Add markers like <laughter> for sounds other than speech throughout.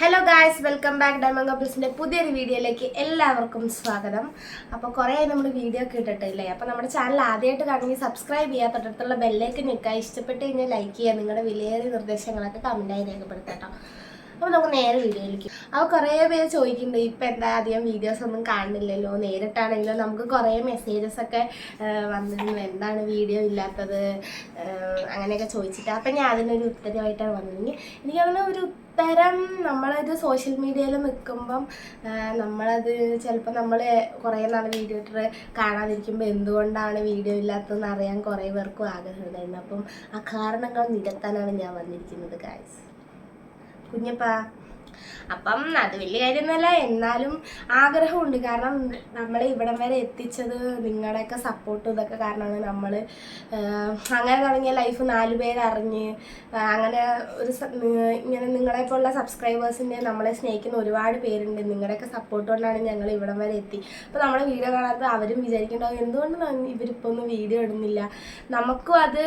Hello guys welcome back diamond കപ്പിൾസിന്റെ പുതിയൊരു വീഡിയോയിലേക്ക് എല്ലാവർക്കും സ്വാഗതം. അപ്പോൾ കുറേ നമ്മൾ വീഡിയോ ഒക്കെ അപ്പോൾ നമ്മുടെ ചാനൽ ആദ്യമായിട്ട് കാണുമെങ്കിൽ സബ്സ്ക്രൈബ് ചെയ്യുക തൊട്ടടുത്തുള്ള ബെല്ലേക്ക് നിൽക്കുക ഇഷ്ടപ്പെട്ട് കഴിഞ്ഞാൽ ലൈക്ക് ചെയ്യുക. നിങ്ങളുടെ വിലയേറിയ നിർദ്ദേശങ്ങളൊക്കെ കമന്റായി രേഖപ്പെടുത്താം കേട്ടോ. അപ്പോൾ നമുക്ക് നേരെ വീഡിയോയിലേക്ക് അപ്പോൾ കുറേ പേര് ചോദിക്കുന്നുണ്ട് ഇപ്പം എന്താ അധികം വീഡിയോസ് ഒന്നും കാണുന്നില്ലല്ലോ? നേരിട്ടാണെങ്കിലും? നമുക്ക് കുറേ മെസ്സേജസ് ഒക്കെ വന്നിരുന്നു. എന്താണ് വീഡിയോ ഇല്ലാത്തത്? അങ്ങനെയൊക്കെ ചോദിച്ചിട്ട്. അപ്പം ഞാൻ അതിനൊരു ഉത്തരവായിട്ടാണ് വന്നിരുന്നെങ്കിൽ എനിക്കങ്ങനെ ഒരു ഉത്തരം നമ്മളത് സോഷ്യൽ മീഡിയയിൽ നിൽക്കുമ്പം നമ്മളത് ചിലപ്പോൾ നമ്മൾ കുറേ നാൾ വീഡിയോ ഇട്ടിട്ട് കാണാതിരിക്കുമ്പോൾ എന്തുകൊണ്ടാണ് വീഡിയോ ഇല്ലാത്തതെന്ന് അറിയാൻ കുറേ പേർക്കും ആഗ്രഹമുണ്ടായിരുന്നു അപ്പം ആ കാരണങ്ങൾ നികത്താനാണ് ഞാൻ വന്നിരിക്കുന്നത് ഗായ്സ് കുഞ്ഞപ്പ. അപ്പം അത് വലിയ കാര്യമൊന്നുമല്ല എന്നാലും ആഗ്രഹമുണ്ട്. കാരണം നമ്മൾ ഇവിടം വരെ എത്തിച്ചത് നിങ്ങളുടെയൊക്കെ സപ്പോർട്ടും ഇതൊക്കെ കാരണമാണ് നമ്മൾ അങ്ങനെ തുടങ്ങിയ ലൈഫ് നാല് പേരറിഞ്ഞ് അങ്ങനെ ഒരു ഇങ്ങനെ നിങ്ങളെ പോലുള്ള സബ്സ്ക്രൈബേഴ്സിന്റെ നമ്മളെ സ്നേഹിക്കുന്ന ഒരുപാട് പേരുണ്ട്. നിങ്ങളുടെയൊക്കെ സപ്പോർട്ട് കൊണ്ടാണ് ഞങ്ങൾ ഇവിടം വരെ എത്തി. അപ്പോൾ നമ്മുടെ വീഡിയോ കാണാത്ത അവരും വിചാരിക്കേണ്ടാവും എന്തുകൊണ്ടാണ് ഇവരിപ്പോൾ ഒന്നും വീഡിയോ ഇടുന്നില്ല? നമുക്കും അത്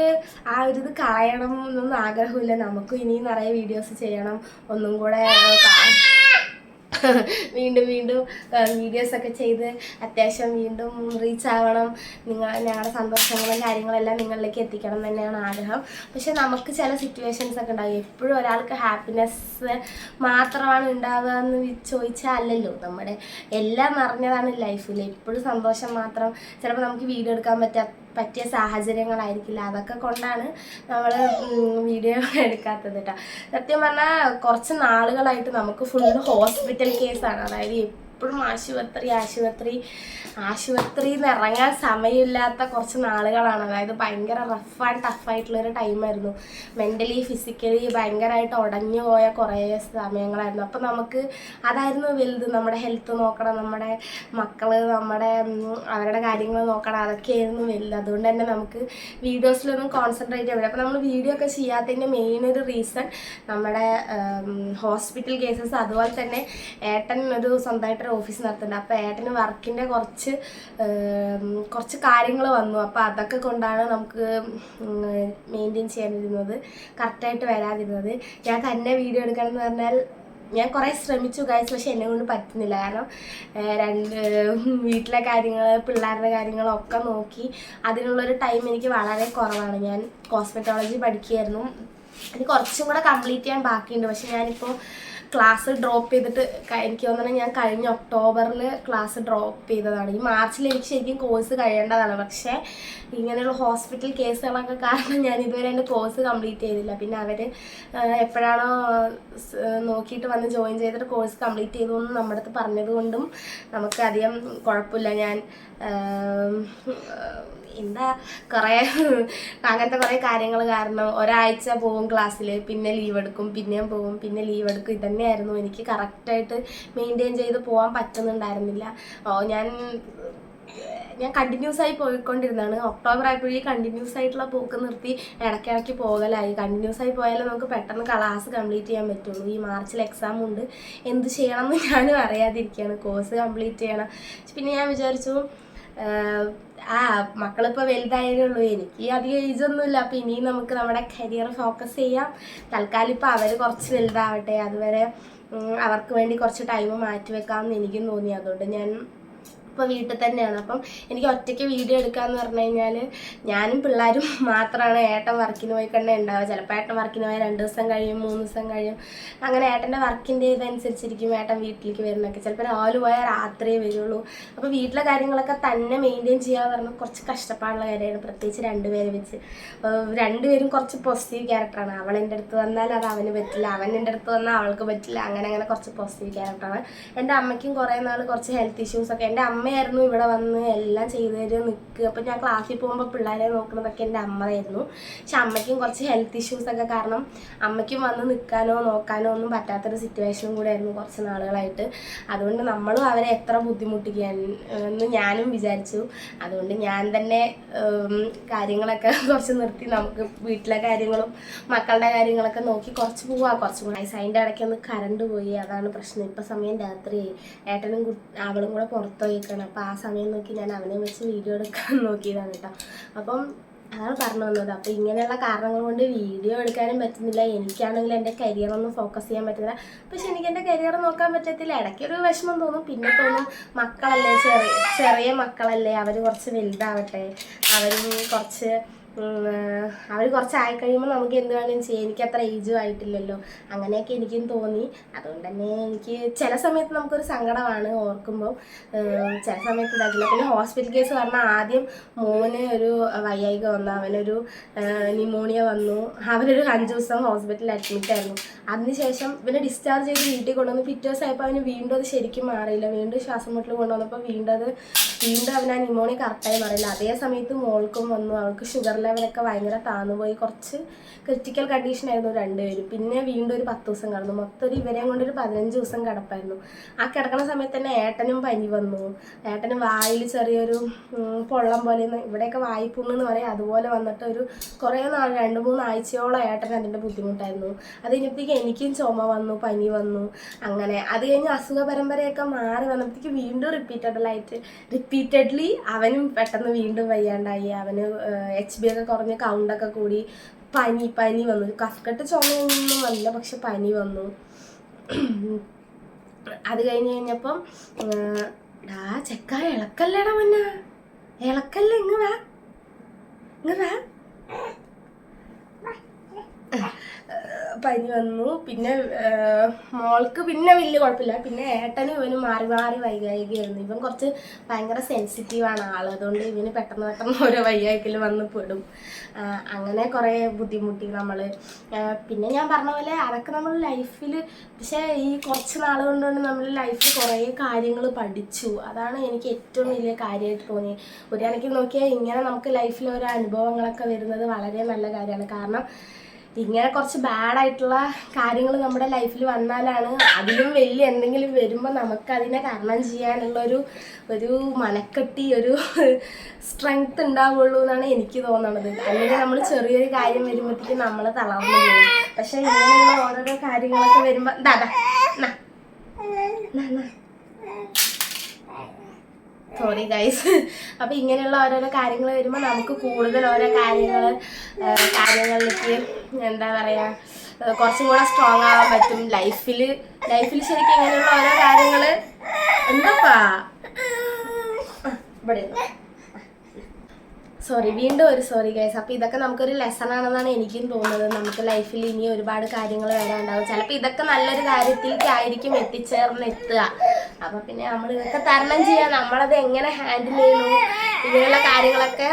ആ ഒരു ഇത് കളയണം എന്നൊന്നും ആഗ്രഹമില്ല. നമുക്കും ഇനിയും നിറയെ വീഡിയോസ് ചെയ്യണം. ഒന്നും കൂടെ <laughs> വീണ്ടും വീണ്ടും വീഡിയോസ് ഒക്കെ ചെയ്ത് അത്യാവശ്യം വീണ്ടും റീച്ച് ആവണം. നിങ്ങൾ ഞങ്ങളുടെ സന്തോഷങ്ങളും കാര്യങ്ങളെല്ലാം നിങ്ങളിലേക്ക് എത്തിക്കണം തന്നെയാണ് ആഗ്രഹം. പക്ഷെ നമുക്ക് ചില സിറ്റുവേഷൻസ് ഒക്കെ ഉണ്ടാകും എപ്പോഴും ഒരാൾക്ക് ഹാപ്പിനെസ് മാത്രമാണ് ഉണ്ടാവുക എന്ന് ചോദിച്ചാൽ അല്ലല്ലോ. നമ്മുടെ എല്ലാം നിറഞ്ഞതാണ് ലൈഫിൽ എപ്പോഴും സന്തോഷം മാത്രം. ചിലപ്പോൾ നമുക്ക് വീഡിയോ എടുക്കാൻ പറ്റാ പറ്റിയ സാഹചര്യങ്ങളായിരിക്കില്ല. അതൊക്കെ കൊണ്ടാണ് നമ്മൾ വീഡിയോ എടുക്കാത്തത് കേട്ടോ സത്യം പറഞ്ഞാൽ കുറച്ച് നാളുകളായിട്ട് നമുക്ക് ഫുള്ള് ഹോസ്പിറ്റൽ കേസാണ് അതായത് എപ്പോഴും ആശുപത്രി ആശുപത്രി ആശുപത്രിയിൽ നിന്ന് ഇറങ്ങാൻ സമയമില്ലാത്ത കുറച്ച് നാളുകളാണ്. അതായത് ഭയങ്കര റഫ് ആൻഡ് ടഫ് ആയിട്ടുള്ളൊരു ടൈമായിരുന്നു മെന്റലി ഫിസിക്കലി ഭയങ്കരമായിട്ട് ഉടഞ്ഞു പോയ കുറേ സമയങ്ങളായിരുന്നു. അപ്പം നമുക്ക് അതായിരുന്നു വലുത്. നമ്മുടെ ഹെൽത്ത് നോക്കണം നമ്മുടെ മക്കൾ നമ്മുടെ അവരുടെ കാര്യങ്ങൾ നോക്കണം. അതൊക്കെയായിരുന്നു വലുത്. അതുകൊണ്ട് തന്നെ നമുക്ക് വീഡിയോസിലൊന്നും കോൺസെൻട്രേറ്റ് ചെയ്യാൻ പറ്റും അപ്പം നമ്മൾ വീഡിയോ ഒക്കെ ചെയ്യാത്തതിന്റെ മെയിൻ ഒരു റീസൺ നമ്മുടെ ഹോസ്പിറ്റൽ കേസസ് അതുപോലെ തന്നെ ഏട്ടൻ ഒരു സ്വന്തമായിട്ടൊരു ഓഫീസ് നടത്തുന്നുണ്ട്. അപ്പോൾ ഏട്ടന് വർക്കിന്റെ കുറച്ച് കുറച്ച് കാര്യങ്ങൾ വന്നു. അപ്പോൾ അതൊക്കെ കൊണ്ടാണ് നമുക്ക് മെയിന്റെയിൻ ചെയ്യാനിരുന്നത്. കറക്റ്റായിട്ട് വരാതിരുന്നത്. ഞാൻ തന്നെ വീഡിയോ എടുക്കണം എന്ന് പറഞ്ഞാൽ ഞാൻ കുറേ ശ്രമിച്ചു ഗൈസ് പക്ഷെ എന്നെ കൊണ്ട് പറ്റുന്നില്ല. കാരണം രണ്ട് വീട്ടിലെ കാര്യങ്ങൾ പിള്ളേരുടെ കാര്യങ്ങളൊക്കെ നോക്കി അതിനുള്ളൊരു ടൈം എനിക്ക് വളരെ കുറവാണ്. ഞാൻ കോസ്മെറ്റോളജി പഠിക്കുകയായിരുന്നു. എനിക്ക് കുറച്ചും കൂടെ കംപ്ലീറ്റ് ചെയ്യാൻ ബാക്കിയുണ്ട്. പക്ഷെ ഞാനിപ്പോൾ ക്ലാസ് ഡ്രോപ്പ് ചെയ്തിട്ട് എനിക്ക് തോന്നുന്നത് ഞാൻ കഴിഞ്ഞ ഒക്ടോബറിൽ ക്ലാസ് ഡ്രോപ്പ് ചെയ്തതാണ്. ഈ മാർച്ചിൽ എനിക്ക് ശരിക്കും കോഴ്സ് കഴിയേണ്ടതാണ്. പക്ഷേ ഇങ്ങനെയുള്ള ഹോസ്പിറ്റൽ കേസുകളൊക്കെ കാരണം ഞാൻ ഇതുവരെ എന്റെ കോഴ്സ് കംപ്ലീറ്റ് ചെയ്തില്ല. പിന്നെ അവർ എപ്പോഴാണോ നോക്കിയിട്ട് വന്ന് ജോയിൻ ചെയ്തിട്ട് കോഴ്സ് കംപ്ലീറ്റ് ചെയ്തു എന്ന് നമ്മുടെ അടുത്ത് പറഞ്ഞത് കൊണ്ടും നമുക്ക് അധികം കുഴപ്പമില്ല. ഞാൻ എന്താ കുറേ <laughs> അങ്ങനത്തെ കുറേ കാര്യങ്ങൾ കാരണം ഒരാഴ്ച പോവും ക്ലാസ്സിൽ പിന്നെ ലീവ് എടുക്കും പിന്നെയും പോവും പിന്നെ ലീവ് എടുക്കും. ഇതന്നെയായിരുന്നു എനിക്ക് കറക്റ്റായിട്ട് മെയിന്റെയിൻ ചെയ്ത് പോകാൻ പറ്റുന്നുണ്ടായിരുന്നില്ല. ഓ ഞാൻ ഞാൻ കണ്ടിന്യൂസ് ആയി പോയിക്കൊണ്ടിരുന്നതാണ്. ഒക്ടോബർ ആയപ്പോഴേ കണ്ടിന്യൂസ് ആയിട്ടുള്ള പോക്ക് നിർത്തി ഇടയ്ക്കിടയ്ക്ക് പോകലായി. കണ്ടിന്യൂസ് ആയി പോയാലേ നമുക്ക് പെട്ടെന്ന് ക്ലാസ് കംപ്ലീറ്റ് ചെയ്യാൻ പറ്റുള്ളൂ. ഈ മാർച്ചിൽ എക്സാം ഉണ്ട്. എന്ത് ചെയ്യണം എന്ന് ഞാനും അറിയാതിരിക്കുകയാണ്. കോഴ്സ് കംപ്ലീറ്റ് ചെയ്യണം. പിന്നെ ഞാൻ വിചാരിച്ചു ആ മക്കളിപ്പോൾ വലുതായതേ ഉള്ളൂ എനിക്ക് അധികം ഏജൊന്നുമില്ല അപ്പം ഇനിയും നമുക്ക് നമ്മുടെ കരിയർ ഫോക്കസ് ചെയ്യാം. തൽക്കാലം ഇപ്പോൾ അവർ കുറച്ച് വലുതാവട്ടെ. അതുവരെ അവർക്ക് വേണ്ടി കുറച്ച് ടൈം മാറ്റി വെക്കാമെന്ന് എനിക്കും തോന്നി. അതുകൊണ്ട് ഞാൻ ഇപ്പോൾ വീട്ടിൽ തന്നെയാണ്. അപ്പം എനിക്ക് ഒറ്റയ്ക്ക് വീഡിയോ എടുക്കാന്ന് പറഞ്ഞു കഴിഞ്ഞാൽ ഞാനും പിള്ളേരും <laughs> മാത്രമാണ് ഏട്ടൻ വർക്കിന് പോയി കണ്ടേ ഉണ്ടാവുക ചിലപ്പോൾ ഏട്ടൻ വർക്കിന് പോയാൽ രണ്ട് ദിവസം കഴിയും മൂന്ന് ദിവസം കഴിയും. അങ്ങനെ ഏട്ടന്റെ വർക്കിന്റെ ഇതനുസരിച്ചിരിക്കും ഏട്ടൻ വീട്ടിലേക്ക് വരുന്നൊക്കെ ചിലപ്പോൾ രാവിലെ പോയാൽ രാത്രിയേ വരുള്ളൂ. അപ്പോൾ വീട്ടിലെ കാര്യങ്ങളൊക്കെ തന്നെ മെയിന്റെയിൻ ചെയ്യുക പറഞ്ഞാൽ കുറച്ച് കഷ്ടപ്പാടുള്ള കാര്യമാണ് പ്രത്യേകിച്ച് രണ്ടുപേരെ വെച്ച്. രണ്ടുപേരും കുറച്ച് പോസിറ്റീവ് ക്യാരക്ടറാണ് അവൾ എന്റെ അടുത്ത് വന്നാൽ അത് അവന് പറ്റില്ല. അവൻ എന്റെ അടുത്ത് വന്നാൽ അവൾക്ക് പറ്റില്ല. അങ്ങനെ അങ്ങനെ കുറച്ച് പോസിറ്റീവ് ക്യാരക്ടറാണ് എന്റെ അമ്മയ്ക്കും കുറേ നാൾ കുറച്ച് ഹെൽത്ത് ഇഷ്യൂസൊക്കെ എന്റെ എന്റെ അമ്മയായിരുന്നു ഇവിടെ വന്ന് എല്ലാം ചെയ്തു തരും നിൽക്കുക അപ്പം ഞാൻ ക്ലാസ്സിൽ പോകുമ്പോൾ പിള്ളേരെ നോക്കുന്നതൊക്കെ എന്റെ അമ്മയായിരുന്നു. പക്ഷെ അമ്മയ്ക്കും കുറച്ച് ഹെൽത്ത് ഇഷ്യൂസ് ഒക്കെ കാരണം അമ്മയ്ക്കും വന്ന് നിൽക്കാനോ നോക്കാനോ ഒന്നും പറ്റാത്തൊരു സിറ്റുവേഷനും കൂടെ ആയിരുന്നു കുറച്ച് നാളുകളായിട്ട്. അതുകൊണ്ട് നമ്മളും അവരെ എത്ര ബുദ്ധിമുട്ടിക്കാൻ എന്ന് ഞാനും വിചാരിച്ചു. അതുകൊണ്ട് ഞാൻ തന്നെ കാര്യങ്ങളൊക്കെ <laughs> കുറച്ച് നിർത്തി. നമുക്ക് വീട്ടിലെ കാര്യങ്ങളും മക്കളുടെ കാര്യങ്ങളൊക്കെ നോക്കി കുറച്ച് പോവാം കുറച്ച് കൂടെ അതിന്റെ ഇടയ്ക്ക് ഒന്ന് കറണ്ട് പോയി. അതാണ് പ്രശ്നം. ഇപ്പം സമയം രാത്രി ഏട്ടനും അവളും കൂടെ പുറത്ത് പോയിക്കണം അപ്പോൾ ആ സമയം നോക്കി ഞാൻ അവനെ വെച്ച് വീഡിയോ എടുക്കാൻ നോക്കിയതാണ് കേട്ടോ. അപ്പം അതാണ് പറഞ്ഞു വന്നത്. അപ്പോൾ ഇങ്ങനെയുള്ള കാരണങ്ങൾ കൊണ്ട് വീഡിയോ എടുക്കാനും പറ്റുന്നില്ല. എനിക്കാണെങ്കിൽ എന്റെ കരിയറൊന്നും ഫോക്കസ് ചെയ്യാൻ പറ്റുന്നില്ല. പക്ഷെ എനിക്ക് എന്റെ കരിയർ നോക്കാൻ പറ്റത്തില്ല. ഇടയ്ക്കൊരു വിഷമം തോന്നും. പിന്നെ തോന്നും മക്കളല്ലേ? ചെറിയ ചെറിയ മക്കളല്ലേ? അവർ കുറച്ച് വലുതാവട്ടെ. അവരും കുറച്ച് അവർ കുറച്ചായി കഴിയുമ്പോൾ നമുക്ക് എന്ത് വേണമെങ്കിലും ചെയ്യാം. എനിക്ക് അത്ര ഏജും ആയിട്ടില്ലല്ലോ. അങ്ങനെയൊക്കെ എനിക്കും തോന്നി. അതുകൊണ്ട് തന്നെ എനിക്ക് ചില സമയത്ത് നമുക്കൊരു സങ്കടമാണ് ഓർക്കുമ്പോൾ ചില സമയത്ത് ഇതാക്കില്ല. പിന്നെ ഹോസ്പിറ്റൽ കേസ് പറഞ്ഞാൽ ആദ്യം മോന് ഒരു വയ്യായിക വന്നു. അവനൊരു ന്യൂമോണിയ വന്നു. അവനൊരു അഞ്ച് ദിവസം ഹോസ്പിറ്റലിൽ അഡ്മിറ്റ് ആയിരുന്നു. അതിനുശേഷം ഇവനെ ഡിസ്ചാർജ് ചെയ്ത് വീട്ടിൽ കൊണ്ടുവന്ന് പിറ്റേ ദിവസമായപ്പോൾ അവന് വീണ്ടും അത് ശരിക്കും മാറിയില്ല. വീണ്ടും ശ്വാസം മുട്ടിൽ കൊണ്ടുവന്നപ്പോൾ വീണ്ടും അത് വീണ്ടും അവൻ ആ ന്യൂമോണിയ കറക്റ്റായി മാറിയില്ല. അതേ സമയത്ത് മോൾക്കും വന്നു. അവൾക്ക് ഷുഗർ ലെവലൊക്കെ ഭയങ്കര താന്നുപോയി കുറച്ച് ക്രിറ്റിക്കൽ കണ്ടീഷൻ ആയിരുന്നു രണ്ടുപേരും. പിന്നെ വീണ്ടും ഒരു പത്ത് ദിവസം കടന്നു. മൊത്തം ഒരു ഇവരെയും കൊണ്ട് ഒരു പതിനഞ്ച് ദിവസം കിടപ്പായിരുന്നു. ആ കിടക്കുന്ന സമയത്ത് തന്നെ ഏട്ടനും പനി വന്നു. ഏട്ടനും വായിൽ ചെറിയൊരു പൊള്ളം പോലെ ഇവിടെയൊക്കെ വായ്പുണ്ണെന്ന് പറയും. അതുപോലെ വന്നിട്ട് ഒരു കുറേ നാൾ രണ്ട് മൂന്ന് ആഴ്ചയോളം ഏട്ടൻ അതിന്റെ ബുദ്ധിമുട്ടായിരുന്നു. അത് കഴിഞ്ഞപ്പോഴത്തേക്ക് എനിക്കും ചുമ വന്നു പനി വന്നു. അങ്ങനെ അത് കഴിഞ്ഞ് അസുഖ പരമ്പരയൊക്കെ മാറി വന്നപ്പോഴത്തേക്ക് വീണ്ടും റിപ്പീറ്റഡായിട്ട് റിപ്പീറ്റഡ്ലി അവനും പെട്ടെന്ന് വീണ്ടും വയ്യാണ്ടായി. അവന് എച്ച് ബി ഒക്കെ കുറഞ്ഞ് കൗണ്ടൊക്കെ കൂടി പനി പനി വന്നു. കഫക്കെട്ട് ചുമയൊന്നും വന്നില്ല പക്ഷെ പനി വന്നു. അത് കഴിഞ്ഞ് കഴിഞ്ഞപ്പം ഡാ ചെക്ക ഇളക്കല്ലേടാ മന്ന ഇളക്കല്ലേ ഇങ്ങനെ വാ. ഇങ്ങ് വാ. പനി വന്നു. പിന്നെ മോൾക്ക് പിന്നെ വലിയ കുഴപ്പമില്ല. പിന്നെ ഏട്ടനും ഇവനും മാറി മാറി വൈകായികയായിരുന്നു. ഇവൻ കുറച്ച് ഭയങ്കര സെൻസിറ്റീവാണ് ആൾ അതുകൊണ്ട് ഇവന് പെട്ടെന്ന് പെട്ടെന്ന് ഓരോ വൈകായികയിൽ വന്ന് പെടും. അങ്ങനെ കുറേ ബുദ്ധിമുട്ടി നമ്മൾ പിന്നെ ഞാൻ പറഞ്ഞ പോലെ അതൊക്കെ നമ്മൾ ലൈഫിൽ പക്ഷേ ഈ കുറച്ച് നാൾ കൊണ്ടുകൊണ്ട് നമ്മൾ ലൈഫിൽ കുറേ കാര്യങ്ങൾ പഠിച്ചു. അതാണ് എനിക്ക് ഏറ്റവും വലിയ കാര്യമായിട്ട് തോന്നിയത് ഒരു കണക്കിൽ നോക്കിയാൽ ഇങ്ങനെ നമുക്ക് ലൈഫിൽ ഓരോ അനുഭവങ്ങളൊക്കെ വരുന്നത് വളരെ നല്ല കാര്യമാണ്. കാരണം ഇങ്ങനെ കുറച്ച് ബാഡായിട്ടുള്ള കാര്യങ്ങൾ നമ്മുടെ ലൈഫിൽ വന്നാലാണ് അതിലും വലിയ എന്തെങ്കിലും വരുമ്പോൾ നമുക്ക് അതിനെ തരണം ചെയ്യാനുള്ളൊരു ഒരു മനക്കെട്ടി ഒരു സ്ട്രെങ്ത് ഉണ്ടാവുള്ളൂ എന്നാണ് എനിക്ക് തോന്നുന്നത് അല്ലെങ്കിൽ നമ്മൾ ചെറിയൊരു കാര്യം വരുമ്പോഴത്തേക്കും നമ്മൾ തളർന്നു പോകും. പക്ഷെ ഇങ്ങനെയുള്ള ഓരോരോ കാര്യങ്ങളൊക്കെ വരുമ്പോൾ ദാദാ സോറി ഗൈസ് അപ്പോൾ ഇങ്ങനെയുള്ള ഓരോരോ കാര്യങ്ങൾ വരുമ്പോൾ നമുക്ക് കൂടുതൽ ഓരോ കാര്യങ്ങൾ കാര്യങ്ങളിലേക്ക് എന്താ പറയുക കുറച്ചും കൂടെ സ്ട്രോങ് ആവാൻ പറ്റും. ലൈഫിൽ ലൈഫിൽ ശരിക്കും ഇങ്ങനെയുള്ള ഓരോ കാര്യങ്ങൾ എന്താപ്പാ? ഇവിടെ സോറി വീണ്ടും ഒരു സോറി ഗൈസ് അപ്പോൾ ഇതൊക്കെ നമുക്കൊരു ലെസൺ ആണെന്നാണ് എനിക്കും തോന്നുന്നത്. നമുക്ക് ലൈഫിൽ ഇനി ഒരുപാട് കാര്യങ്ങൾ വരാനുണ്ടാവും ചിലപ്പോൾ ഇതൊക്കെ നല്ലൊരു കാര്യത്തിലേക്കായിരിക്കും എത്തിച്ചേർന്ന് എത്തുക അപ്പോൾ പിന്നെ നമ്മൾ ഇതൊക്കെ തരണം ചെയ്യാൻ നമ്മളത് എങ്ങനെ ഹാൻഡിൽ ചെയ്യുന്നു ഇങ്ങനെയുള്ള കാര്യങ്ങളൊക്കെ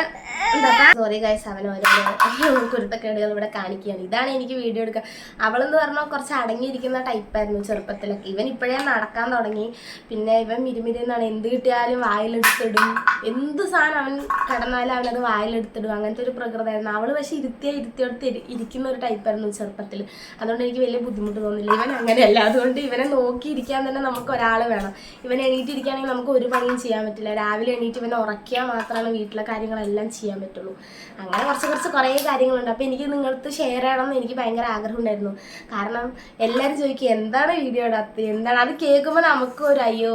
സോറി ഗൈസ് അവൻ ഓരോ കുരുത്തക്കേടുകൾ ഇവിടെ കാണിക്കുകയാണ്. ഇതാണ് എനിക്ക് വീഡിയോ എടുക്കുക അവളെന്ന് പറഞ്ഞാൽ കുറച്ച് അടങ്ങിയിരിക്കുന്ന ടൈപ്പായിരുന്നു ചെറുപ്പത്തിലൊക്കെ. ഇവൻ ഇപ്പോഴേ നടക്കാൻ തുടങ്ങി. പിന്നെ ഇവൻ മിരുമിരുന്നാണ്. എന്ത് കിട്ടിയാലും വായിലെടുത്തിടും. എന്ത് സാധനം അവൻ കിടന്നാലും അവനത് വായിലെടുത്തിടും. അങ്ങനത്തെ ഒരു പ്രകൃതമായിരുന്നു. അവൾ പക്ഷെ ഇരുത്തിയ ഇരുത്തിയെടുത്ത് ഇരിക്കുന്ന ഒരു ടൈപ്പായിരുന്നു ചെറുപ്പത്തിൽ അതുകൊണ്ട് എനിക്ക് വലിയ ബുദ്ധിമുട്ട് തോന്നില്ല. ഇവൻ അങ്ങനെയല്ല. അതുകൊണ്ട് ഇവനെ നോക്കിയിരിക്കാൻ തന്നെ നമുക്ക് ഒരാൾ വേണം. ഇവൻ എണീറ്റിരിക്കുകയാണെങ്കിൽ നമുക്ക് ഒരു പണിയും ചെയ്യാൻ പറ്റില്ല. രാവിലെ എണീറ്റ് ഇവനെ ഉറക്കിയാൽ മാത്രമാണ് വീട്ടിലെ കാര്യങ്ങളെല്ലാം ചെയ്യാൻ പറ്റുള്ളൂ. അങ്ങനെ കുറച്ച് കുറച്ച് കുറേ കാര്യങ്ങളുണ്ട്. അപ്പോൾ എനിക്ക് നിങ്ങൾക്ക് ഷെയർ ചെയ്യണം എന്ന് എനിക്ക് ഭയങ്കര ആഗ്രഹം ഉണ്ടായിരുന്നു കാരണം എല്ലാവരും ചോദിക്കും എന്താണ് വീഡിയോ ഇടാത്തത്? എന്താണ്? അത് കേൾക്കുമ്പോൾ നമുക്ക് ഒരു അയ്യോ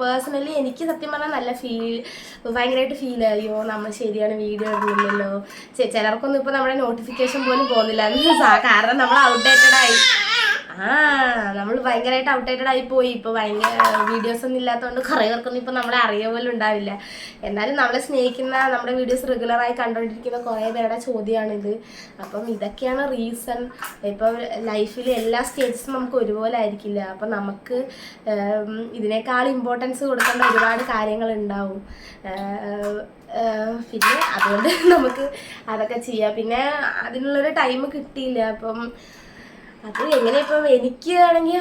പേഴ്സണലി എനിക്ക് സത്യം പറഞ്ഞാൽ നല്ല ഫീൽ ഭയങ്കരമായിട്ട് ഫീൽ അയ്യോ നമ്മൾ ശരിയാണ് വീഡിയോ ഇടുന്നില്ലല്ലോ. ചിലർക്കൊന്നും ഇപ്പോൾ നമ്മുടെ നോട്ടിഫിക്കേഷൻ പോലും പോകുന്നില്ല. <laughs> കാരണം നമ്മൾ ഔട്ട്ഡേറ്റഡ് ആയി. നമ്മൾ ഭയങ്കരമായിട്ട് ഔട്ട്ഡേറ്റഡ് ആയി പോയി. ഇപ്പോൾ ഭയങ്കര വീഡിയോസ് ഒന്നും ഇല്ലാത്തതുകൊണ്ട് കുറേ പേർക്കൊന്നും ഇപ്പോൾ നമ്മളെ അറിയ പോലും ഉണ്ടാവില്ല. എന്നാലും നമ്മളെ സ്നേഹിക്കുന്ന നമ്മുടെ വീഡിയോസ് റെഗുലറായി കണ്ടുകൊണ്ടിരിക്കുന്ന കുറേ പേരുടെ ചോദ്യമാണിത് അപ്പം ഇതൊക്കെയാണ് റീസൺ ഇപ്പം ലൈഫിൽ എല്ലാ സ്റ്റേജസും നമുക്ക് ഒരുപോലെ ആയിരിക്കില്ല. അപ്പം നമുക്ക് ഇതിനേക്കാൾ ഇമ്പോർട്ടൻസ് കൊടുക്കേണ്ട ഒരുപാട് കാര്യങ്ങൾ ഉണ്ടാവും. പിന്നെ അതുകൊണ്ട് നമുക്ക് അതൊക്കെ ചെയ്യാം. പിന്നെ അതിനുള്ളൊരു ടൈം കിട്ടിയില്ല. അപ്പം അത് എങ്ങനെ ഇപ്പം എനിക്ക് ആണെങ്കിൽ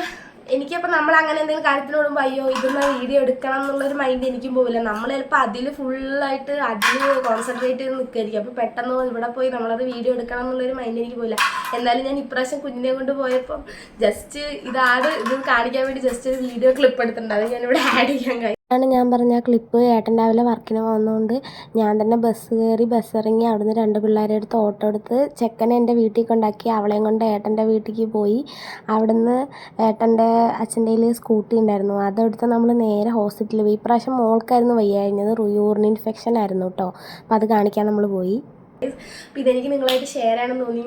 എനിക്കപ്പോൾ നമ്മൾ അങ്ങനെ എന്തെങ്കിലും കാര്യത്തിന് വിടുമ്പോൾ അയ്യോ ഇതൊന്ന് വീഡിയോ എടുക്കണം എന്നുള്ളൊരു മൈൻഡ് എനിക്കും പോവില്ല. നമ്മൾ ചിലപ്പോൾ അതിൽ ഫുള്ളായിട്ട് അതിൽ കോൺസെൻട്രേറ്റ് ചെയ്ത് നിൽക്കുകയായിരിക്കും അപ്പോൾ പെട്ടെന്ന് ഇവിടെ പോയി നമ്മളത് വീഡിയോ എടുക്കണം എന്നുള്ളൊരു മൈൻഡ് എനിക്ക് പോയില്ല എന്നാലും ഞാൻ ഇപ്രാവശ്യം കുഞ്ഞിനെ കൊണ്ട് പോയപ്പോൾ ജസ്റ്റ് ഇതാണ് ഇത് കാണിക്കാൻ വേണ്ടി ജസ്റ്റ് ഒരു വീഡിയോ ക്ലിപ്പ് എടുത്തിട്ടുണ്ട്. അത് ഞാനിവിടെ ആഡ് ചെയ്യാൻ കഴിയും. ആണ് ഞാൻ പറഞ്ഞ ആ ക്ലിപ്പ് ഏട്ടൻ രാവിലെ വർക്കിന് പോകുന്നതുകൊണ്ട് ഞാൻ തന്നെ ബസ് കയറി ബസ് ഇറങ്ങി അവിടുന്ന് രണ്ട് പിള്ളേരെ എടുത്ത് ഓട്ടോ എടുത്ത് ചെക്കനെ എന്റെ വീട്ടിൽ കൊണ്ടാക്കി അവളെയും കൊണ്ട് ഏട്ടന്റെ വീട്ടിലേക്ക് പോയി. അവിടുന്ന് ഏട്ടന്റെ അച്ഛന്റെ കയ്യിൽ സ്കൂട്ടി ഉണ്ടായിരുന്നു. അതെടുത്ത് നമ്മൾ നേരെ ഹോസ്പിറ്റലിൽ പോയി. ഇപ്രാവശ്യം മോൾക്കായിരുന്നു വയ്യായിരുന്നത് യൂറിൻ ഇൻഫെക്ഷൻ ആയിരുന്നു കേട്ടോ അപ്പോൾ അത് കാണിക്കാൻ നമ്മൾ പോയി. ഇതെനിക്ക് നിങ്ങളായിട്ട് ഷെയർ ആണെന്ന് തോന്നി.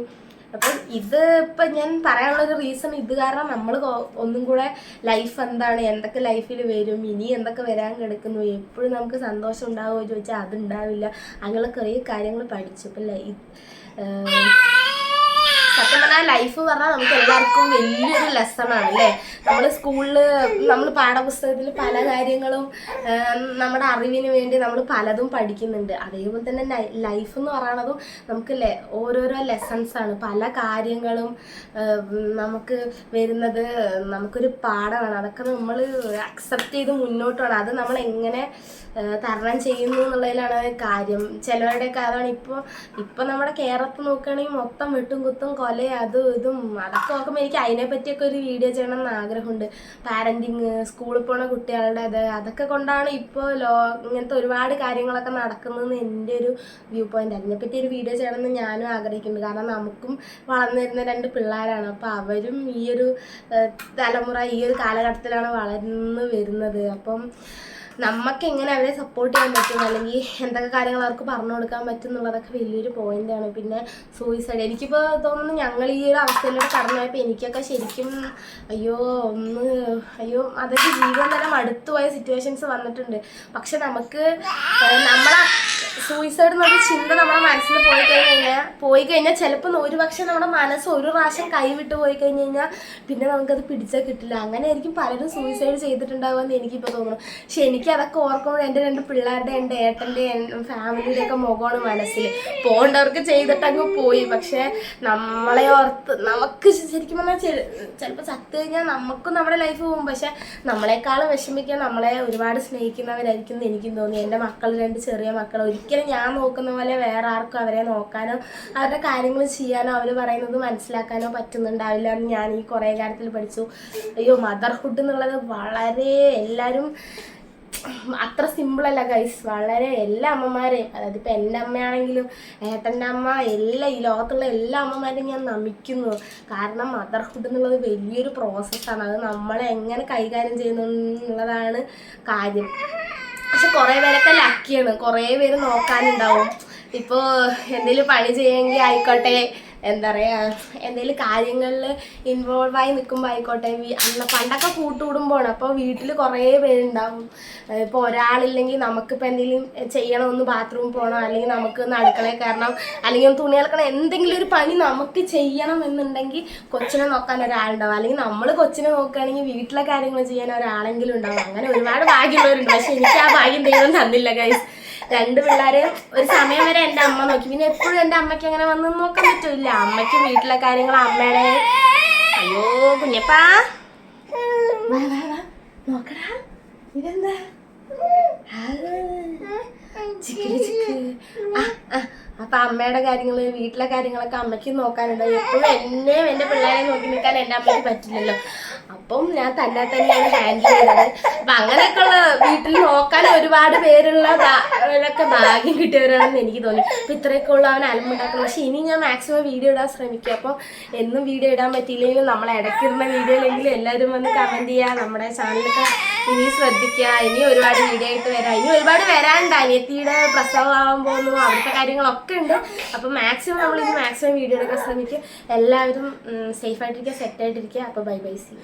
അപ്പം ഇത് ഇപ്പം ഞാൻ പറയാനുള്ള ഒരു റീസൺ ഇത് കാരണം നമ്മൾ ഒന്നും കൂടെ ലൈഫ് എന്താണ് എന്തൊക്കെ ലൈഫിൽ വരും ഇനി എന്തൊക്കെ വരാൻ കിടക്കുന്നു എപ്പോഴും നമുക്ക് സന്തോഷം ഉണ്ടാവുമോ ചോദിച്ചാൽ അതുണ്ടാവില്ല അങ്ങനെയുള്ള കുറേ കാര്യങ്ങൾ പഠിച്ചു. ഇപ്പം ലൈ സത്യം പറഞ്ഞാൽ ലൈഫ് പറഞ്ഞാൽ നമുക്ക് എല്ലാവർക്കും വലിയൊരു ലെസണാണ് അല്ലേ നമ്മൾ സ്കൂളിൽ നമ്മൾ പാഠപുസ്തകത്തിൽ പല കാര്യങ്ങളും നമ്മുടെ അറിവിന് വേണ്ടി നമ്മൾ പലതും പഠിക്കുന്നുണ്ട്. അതേപോലെ തന്നെ ലൈഫ് എന്ന് പറയണതും നമുക്ക് ഓരോരോ ലെസൺസ് ആണ്. പല കാര്യങ്ങളും നമുക്ക് വരുന്നത് നമുക്കൊരു പാഠമാണ്. അതൊക്കെ നമ്മൾ അക്സെപ്റ്റ് ചെയ്ത് മുന്നോട്ട് അത് നമ്മൾ എങ്ങനെ തരണം ചെയ്യുന്നു എന്നുള്ളതിലാണ് കാര്യം. ചിലവരുടെയൊക്കെ അതാണ് ഇപ്പോൾ ഇപ്പം നമ്മുടെ കേരളത്തിൽ നോക്കുകയാണെങ്കിൽ മൊത്തം വെട്ടും കുത്തും കൊല അതും ഇതും അതൊക്കെ നോക്കുമ്പോൾ എനിക്ക് അതിനെ പറ്റിയൊക്കെ ഒരു വീഡിയോ ചെയ്യണം എന്ന് ആഗ്രഹമുണ്ട്. പാരന്റിങ് സ്കൂളിൽ പോണ കുട്ടികളുടെ അത് അതൊക്കെ കൊണ്ടാണ് ഇപ്പോൾ ലോ ഇങ്ങനത്തെ ഒരുപാട് കാര്യങ്ങളൊക്കെ നടക്കുന്നതെന്ന് എന്റെ ഒരു വ്യൂ പോയിന്റ്. അതിനെപ്പറ്റി ഒരു വീഡിയോ ചെയ്യണമെന്ന് ഞാനും ആഗ്രഹിക്കുന്നുണ്ട്. കാരണം നമുക്കും വളർന്നു വരുന്ന രണ്ട് പിള്ളേരാണ്. അപ്പോൾ അവരും ഈ ഒരു തലമുറ ഈ ഒരു കാലഘട്ടത്തിലാണ് വളർന്നു വരുന്നത്. അപ്പം നമുക്ക് എങ്ങനെ അവരെ സപ്പോർട്ട് ചെയ്യാൻ പറ്റും? അല്ലെങ്കിൽ എന്തൊക്കെ കാര്യങ്ങൾ അവർക്ക് പറഞ്ഞു കൊടുക്കാൻ പറ്റും എന്നുള്ളതൊക്കെ വലിയൊരു പോയിന്റാണ് പിന്നെ സൂയിസൈഡ് എനിക്കിപ്പോൾ തോന്നുന്നു ഞങ്ങൾ ഈ ഒരു അവസ്ഥയിലൂടെ കടന്നുപോയപ്പോൾ എനിക്കൊക്കെ ശരിക്കും അയ്യോ ഒന്ന് അയ്യോ അതൊക്കെ ജീവൻ തന്നെ മടുത്തുപോയ സിറ്റുവേഷൻസ് വന്നിട്ടുണ്ട്. പക്ഷെ നമുക്ക് നമ്മളെ സൂയിസൈഡ് എന്നൊരു ചിന്ത നമ്മുടെ മനസ്സിൽ പോയി കഴിഞ്ഞ് കഴിഞ്ഞാൽ പോയി കഴിഞ്ഞാൽ ചിലപ്പോൾ ഒരു പക്ഷെ നമ്മുടെ മനസ്സ് ഒരു പ്രാവശ്യം കൈവിട്ട് പോയി കഴിഞ്ഞ് കഴിഞ്ഞാൽ പിന്നെ നമുക്കത് പിടിച്ചാൽ കിട്ടില്ല. അങ്ങനെ ആയിരിക്കും പലരും സൂയിസൈഡ് ചെയ്തിട്ടുണ്ടാവുമെന്ന് എനിക്കിപ്പോൾ തോന്നുന്നു. പക്ഷെ എനിക്ക് അതൊക്കെ ഓർക്കുമ്പോൾ എന്റെ രണ്ട് പിള്ളേരുടെ എന്റെ ഏട്ടന്റെ ഫാമിലിയുടെ ഒക്കെ മുഖമാണ് മനസ്സിൽ പോകേണ്ടവർക്ക് ചെയ്തിട്ടങ്ങ് പോയി. പക്ഷേ നമ്മളെ ഓർത്ത് നമുക്ക് ശരിക്കും പറഞ്ഞാൽ ചിലപ്പോൾ ചത്തു കഴിഞ്ഞാൽ നമുക്കും നമ്മുടെ ലൈഫ് പോകും. പക്ഷെ നമ്മളെക്കാളും വിഷമിക്കാൻ നമ്മളെ ഒരുപാട് സ്നേഹിക്കുന്നവരായിരിക്കും എന്ന് എനിക്കും തോന്നി. എന്റെ മക്കൾ രണ്ട് ചെറിയ മക്കൾ ഒരിക്കലും ഞാൻ നോക്കുന്ന പോലെ വേറെ ആർക്കും അവരെ നോക്കാനോ അവരുടെ കാര്യങ്ങൾ ചെയ്യാനോ അവർ പറയുന്നത് മനസ്സിലാക്കാനോ പറ്റുന്നുണ്ടാവില്ല എന്ന് ഞാൻ ഈ കുറേ കാര്യത്തിൽ പഠിച്ചു. അയ്യോ മദർഹുഡ് എന്നുള്ളത് വളരെ എല്ലാവരും അത്ര സിമ്പിളല്ല ഗൈസ് വളരെ എല്ലാ അമ്മമാരെയും അതായത് ഇപ്പം എന്റെ അമ്മയാണെങ്കിലും ഏട്ടന്റെ അമ്മ എല്ലാ ഈ ലോകത്തുള്ള എല്ലാ അമ്മമാരെയും ഞാൻ നമിക്കുന്നു. കാരണം മദർഹുഡ് എന്നുള്ളത് വലിയൊരു പ്രോസസ്സാണ് അത് നമ്മളെ എങ്ങനെ കൈകാര്യം ചെയ്യുന്നു എന്നുള്ളതാണ് കാര്യം. പക്ഷെ കുറെ പേരൊക്കെ ലക്കിയാണ് കുറെ പേര് നോക്കാനുണ്ടാവും. ഇപ്പോ എന്തെങ്കിലും പണി ചെയ്യുമെങ്കിൽ ആയിക്കോട്ടെ. എന്താ പറയുക എന്തെങ്കിലും കാര്യങ്ങളിൽ ഇൻവോൾവ് ആയി നിൽക്കുമ്പോൾ ആയിക്കോട്ടെ അന്ന് പണ്ടൊക്കെ കൂട്ടുകുടുംബമാണ്. അപ്പോൾ വീട്ടിൽ കുറേ പേരുണ്ടാവും. ഇപ്പോൾ ഒരാളില്ലെങ്കിൽ നമുക്കിപ്പോൾ എന്തെങ്കിലും ചെയ്യണമെന്ന് ബാത്റൂമിൽ പോകണം അല്ലെങ്കിൽ നമുക്ക് ഒന്ന് അടുക്കളയിൽ കയറണം അല്ലെങ്കിൽ ഒന്ന് തുണി അലക്കണം എന്തെങ്കിലും ഒരു പണി നമുക്ക് ചെയ്യണം എന്നുണ്ടെങ്കിൽ കൊച്ചിനെ നോക്കാൻ ഒരാളുണ്ടാവും. അല്ലെങ്കിൽ നമ്മൾ കൊച്ചിനെ നോക്കുകയാണെങ്കിൽ വീട്ടിലെ കാര്യങ്ങൾ ചെയ്യാൻ ഒരാളെങ്കിലും ഉണ്ടാവും. അങ്ങനെ ഒരുപാട് ഭാഗ്യമുള്ളവരുണ്ട്. പക്ഷെ എനിക്ക് ആ ഭാഗ്യം ദൈവം തന്നില്ല ഗൈസ് രണ്ട് പിള്ളേര് ഒരു സമയം വരെ എന്റെ അമ്മ നോക്കി. പിന്നെ എപ്പോഴും എന്റെ അമ്മയ്ക്ക് അങ്ങനെ വന്ന് നോക്കാൻ പറ്റില്ല. അമ്മയ്ക്ക് വീട്ടിലെ കാര്യങ്ങൾ അമ്മയുടെ അയ്യോ കുഞ്ഞപ്പാ. നോക്കടാ. ഇതെന്താ? ആ, ചിക്കിരി ആ ആ. അപ്പൊ അമ്മയുടെ കാര്യങ്ങൾ വീട്ടിലെ കാര്യങ്ങളൊക്കെ അമ്മയ്ക്ക് നോക്കാനുണ്ട്. എപ്പോഴും എന്നെയും എന്റെ പിള്ളേരെ നോക്കി നിൽക്കാൻ എന്റെ അമ്മയ്ക്ക് പറ്റില്ലല്ലോ. അപ്പം ഞാൻ തന്നെ തന്നെയാണ് ഹാൻഡിൽ ചെയ്തത് അപ്പൊ അങ്ങനെയൊക്കെയുള്ള വീട്ടിൽ നോക്കാൻ ഒരുപാട് പേരുള്ള ഒക്കെ ഭാഗ്യം കിട്ടിയവരാണെന്ന് എനിക്ക് തോന്നി. അപ്പൊ ഇത്രയൊക്കെ ഉള്ള അവൻ അലമ്പുണ്ടാക്കണം പക്ഷെ ഇനി ഞാൻ മാക്സിമം വീഡിയോ ഇടാൻ ശ്രമിക്കും. അപ്പൊ എന്നും വീഡിയോ ഇടാൻ പറ്റിയില്ലെങ്കിലും നമ്മളെ വീഡിയോ വീഡിയോയിലെങ്കിലും എല്ലാവരും വന്ന് കമന്റ് ചെയ്യുക നമ്മുടെ ചാനലൊക്കെ ഇനി ശ്രദ്ധിക്കുക. ഇനി ഒരുപാട് വീഡിയോ ആയിട്ട് വരാം. ഇനി ഒരുപാട് വരാനുണ്ട്. അനിയത്തിയുടെ പ്രസവമാകാൻ പോകുന്നു. അവിടുത്തെ കാര്യങ്ങളൊക്കെ ഉണ്ട്. അപ്പോൾ മാക്സിമം നമ്മൾ ഇനി മാക്സിമം വീഡിയോ എടുക്കാൻ ശ്രമിക്കും എല്ലാവരും സേഫ് ആയിട്ടിരിക്കുക സെറ്റ് ആയിട്ടിരിക്കുക. അപ്പോൾ ബൈ ബൈ സി